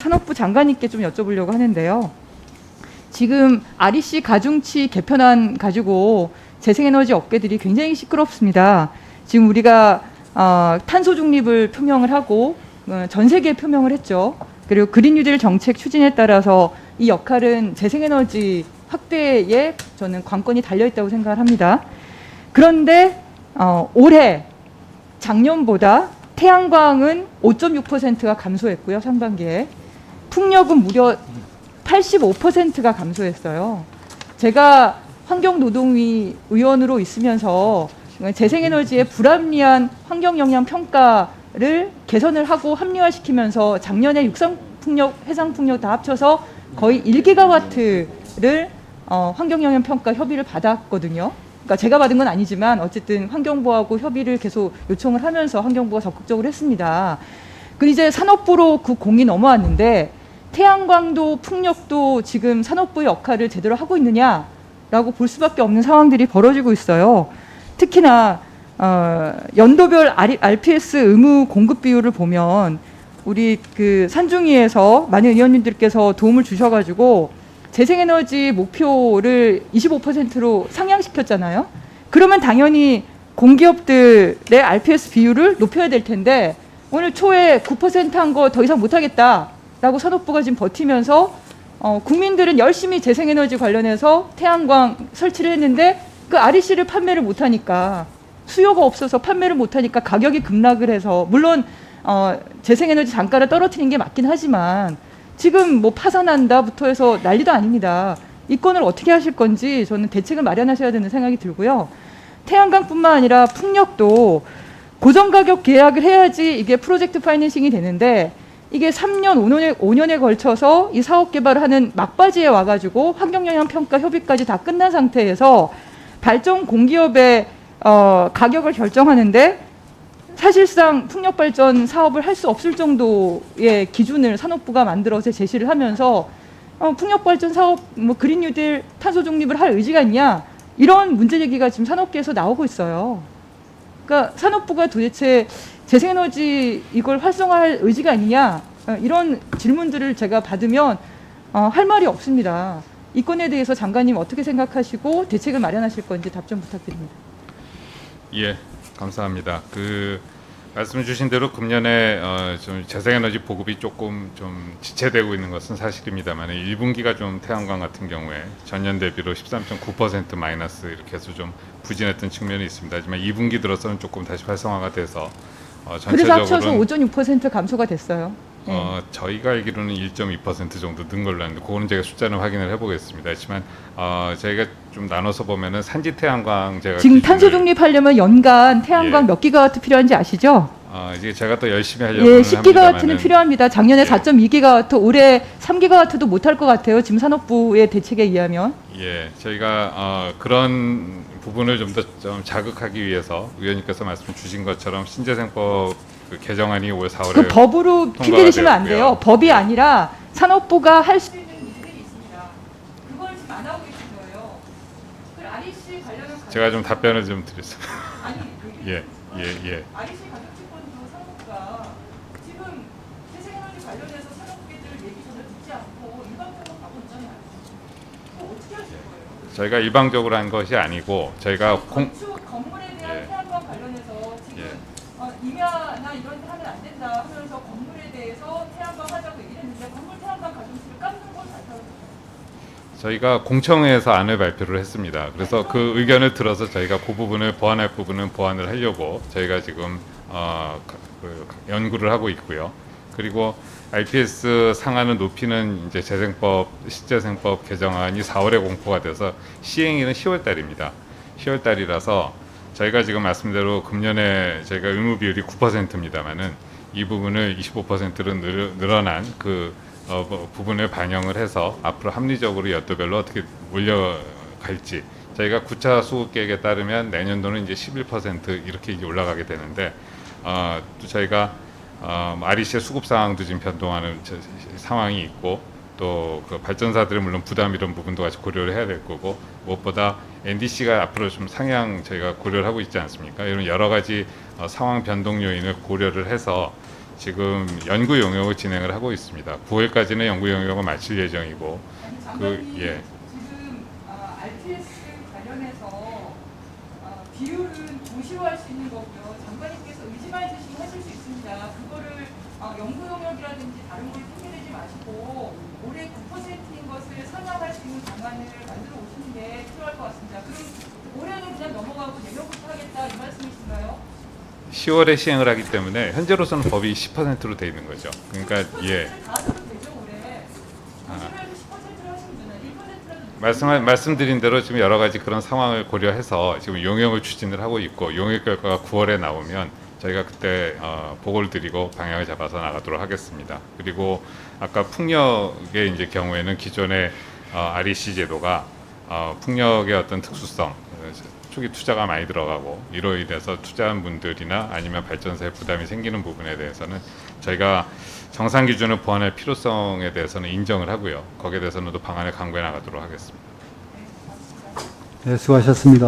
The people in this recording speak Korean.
산업부 장관님께 좀 여쭤보려고 하는데요. 지금 REC 가중치 개편안 가지고 재생에너지 업계들이 굉장히 시끄럽습니다. 지금 우리가 어, 탄소 중립을 표명을 하고 어, 전 세계에 표명을 했죠. 그리고 그린 뉴딜 정책 추진에 따라서 이 역할은 재생에너지 확대에 저는 관건이 달려 있다고 생각을 합니다. 그런데 어, 올해 작년보다 태양광은 5.6%가 감소했고요, 상반기에. 풍력은 무려 85%가 감소했어요. 제가 환경노동위 의원으로 있으면서 재생에너지의 불합리한 환경영향 평가를 개선을 하고 합리화시키면서 작년에 육상풍력, 해상풍력 다 합쳐서 거의 1기가와트를 어, 환경영향 평가 협의를 받았거든요. 그러니까 제가 받은 건 아니지만 어쨌든 환경부하고 협의를 계속 요청을 하면서 환경부가 적극적으로 했습니다. 그 이제 산업부로 그 공이 넘어왔는데 태양광도 풍력도 지금 산업부의 역할을 제대로 하고 있느냐라고 볼 수밖에 없는 상황들이 벌어지고 있어요. 특히나 어, 연도별 RPS 의무 공급 비율을 보면 우리 그 산중위에서 많은 의원님들께서 도움을 주셔가지고 재생에너지 목표를 25%로 상향시켰잖아요. 그러면 당연히 공기업들의 RPS 비율을 높여야 될 텐데 오늘 초에 9%한 거 더 이상 못하겠다 라고 산업부가 지금 버티면서 어, 국민들은 열심히 재생에너지 관련해서 태양광 설치를 했는데 그 REC를 판매를 못하니까 수요가 없어서 판매를 못하니까 가격이 급락을 해서 물론 어, 재생에너지 단가를 떨어뜨리는 게 맞긴 하지만 지금 뭐 파산한다부터 해서 난리도 아닙니다. 이 건을 어떻게 하실 건지 저는 대책을 마련하셔야 되는 생각이 들고요. 태양광뿐만 아니라 풍력도 고정 가격 계약을 해야지 이게 프로젝트 파이낸싱이 되는데 이게 3년, 5년에, 5년에 걸쳐서 이 사업 개발을 하는 막바지에 와가지고 환경영향 평가 협의까지 다 끝난 상태에서 발전 공기업의 어, 가격을 결정하는데 사실상 풍력 발전 사업을 할 수 없을 정도의 기준을 산업부가 만들어서 제시를 하면서 어, 풍력 발전 사업 뭐 그린 뉴딜 탄소 중립을 할 의지가 있냐 이런 문제 제기가 지금 산업계에서 나오고 있어요. 그러니까 산업부가 도대체 재생에너지 이걸 활성화할 의지가 있느냐 어, 이런 질문들을 제가 받으면 어, 할 말이 없습니다. 이 건에 대해서 장관님 어떻게 생각하시고 대책을 마련하실 건지 답변 부탁드립니다. 예, 감사합니다. 그 말씀 주신 대로 금년에 어, 좀 재생에너지 보급이 조금 좀 지체되고 있는 것은 사실입니다만 1분기가 좀 태양광 같은 경우에 전년 대비로 13.9% 마이너스 이렇게 해서 좀 부진했던 측면이 있습니다. 하지만 2분기 들어서는 조금 다시 활성화가 돼서 어, 그래서 합쳐서 전체적으로는 5.6% 감소가 됐어요. 네. 어, 저희가 알기로는 1.2% 정도 는 걸로 아는데 그거는 제가 숫자는 확인을 해보겠습니다. 하지만 어, 저희가 좀 나눠서 보면은 산지 태양광 제가 지금 기준을- 탄소 중립하려면 연간 태양광 예. 몇 기가와트 필요한지 아시죠? 어, 이제 제가 또 열심히 하려고 예, 10기가와트는 필요합니다. 작년에 예. 4.2기가와트, 올해 3기가와트도 못할 것 같아요. 지금 산업부의 대책에 의하면. 예, 저희가 어, 그런 부분을 좀 더 좀 자극하기 위해서 의원님께서 말씀 주신 것처럼 신재생법 그 개정안이 올 4월에 그 법으로 통과가 핑계 대시면 안 돼요. 되었고요. 법이 아니라 산업부가 할 수 있는 일들이 있습니다. 그걸 지금 안 하고 계신 거예요. 그 REC 관련한 제가 좀 답변을 좀 드렸습니다. 아니 예, 예, 예. REC 가격지권도 산업부가 지금 재생에너지 관련해서 산업계들 얘기 전혀 듣지 않고 일방적으로 가고 있잖아요. 그거 어떻게 하실 거예요? 저희가 일방적으로 한 것이 아니고 저희가 공 건축 건물에 대한 예. 태양광 관련해서 지금 예. 어, 임야나 이런 데 하면 안 된다 하면서 건물에 대해서 태양광 하자고 얘기를 했는데 건물 태양광 가중치를 깎는 걸 발표했어요. 저희가 공청회에서 안을 발표를 했습니다. 그래서 그 의견을 들어서 저희가 그 부분을 보완할 부분은 보완을 하려고 저희가 지금 어, 가- 그 연구를 하고 있고요. 그리고 RPS 상한을 높이는 이제 재생법 신재생법 개정안이 4월에 공포가 돼서 시행일은 10월 달입니다. 10월 달이라서 저희가 지금 말씀대로 금년에 저희가 의무 비율이 9%입니다만은 이 부분을 25%로 늘, 늘어난 그 어, 뭐 부분을 반영을 해서 앞으로 합리적으로 연도별로 어떻게 올려갈지 저희가 9차 수급 계획에 따르면 내년도는 이제 11% 이렇게 이제 올라가게 되는데 어, 또 저희가 어, REC의 수급 상황도 지금 변동하는 저- 상황이 있고 또 그 발전사들은 물론 부담 이런 부분도 같이 고려를 해야 될 거고 무엇보다 NDC가 앞으로 좀 상향 저희가 고려를 하고 있지 않습니까? 이런 여러 가지 어, 상황 변동 요인을 고려를 해서 지금 연구 용역을 진행을 하고 있습니다. 9월까지는 연구 용역을 마칠 예정이고 그 장관님 예. 지금 아, RTS 관련해서 아, 비율은 도시화할 수 있는 거고요. 장관님께서 의지만 있으시면 하실 수 있습니다. 그거를 아, 연구 영역이라든지 다른 걸 핑계대지 마시고 올해 9%인 것을 상향할 수 있는 방안을 만들어 오시는 게 필요할 것 같습니다. 그럼 올해는 그냥 넘어가고 내년부터 하겠다 이 말씀이신가요? 10월에 시행을 하기 때문에 현재로서는 법이 10%로 돼 있는 거죠. 그러니까 예. 10%를 다 줘도 되죠 올해. 도시별도 10%를 하시면 되나요? 1%라도 말씀 말씀드린 대로 지금 여러 가지 그런 상황을 고려해서 지금 용역을 추진을 하고 있고 용역 결과가 9월에 나오면 저희가 그때 어, 보고를 드리고 방향을 잡아서 나가도록 하겠습니다. 그리고 아까 풍력의 이제 경우에는 기존의 어, REC 제도가 어, 풍력의 어떤 특수성 어, 초기 투자가 많이 들어가고 이로 인해서 투자한 분들이나 아니면 발전소에 부담이 생기는 부분에 대해서는 저희가 정상 기준을 보완할 필요성에 대해서는 인정을 하고요. 거기에 대해서는 또 방안을 강구해 나가도록 하겠습니다. 네, 수고하셨습니다.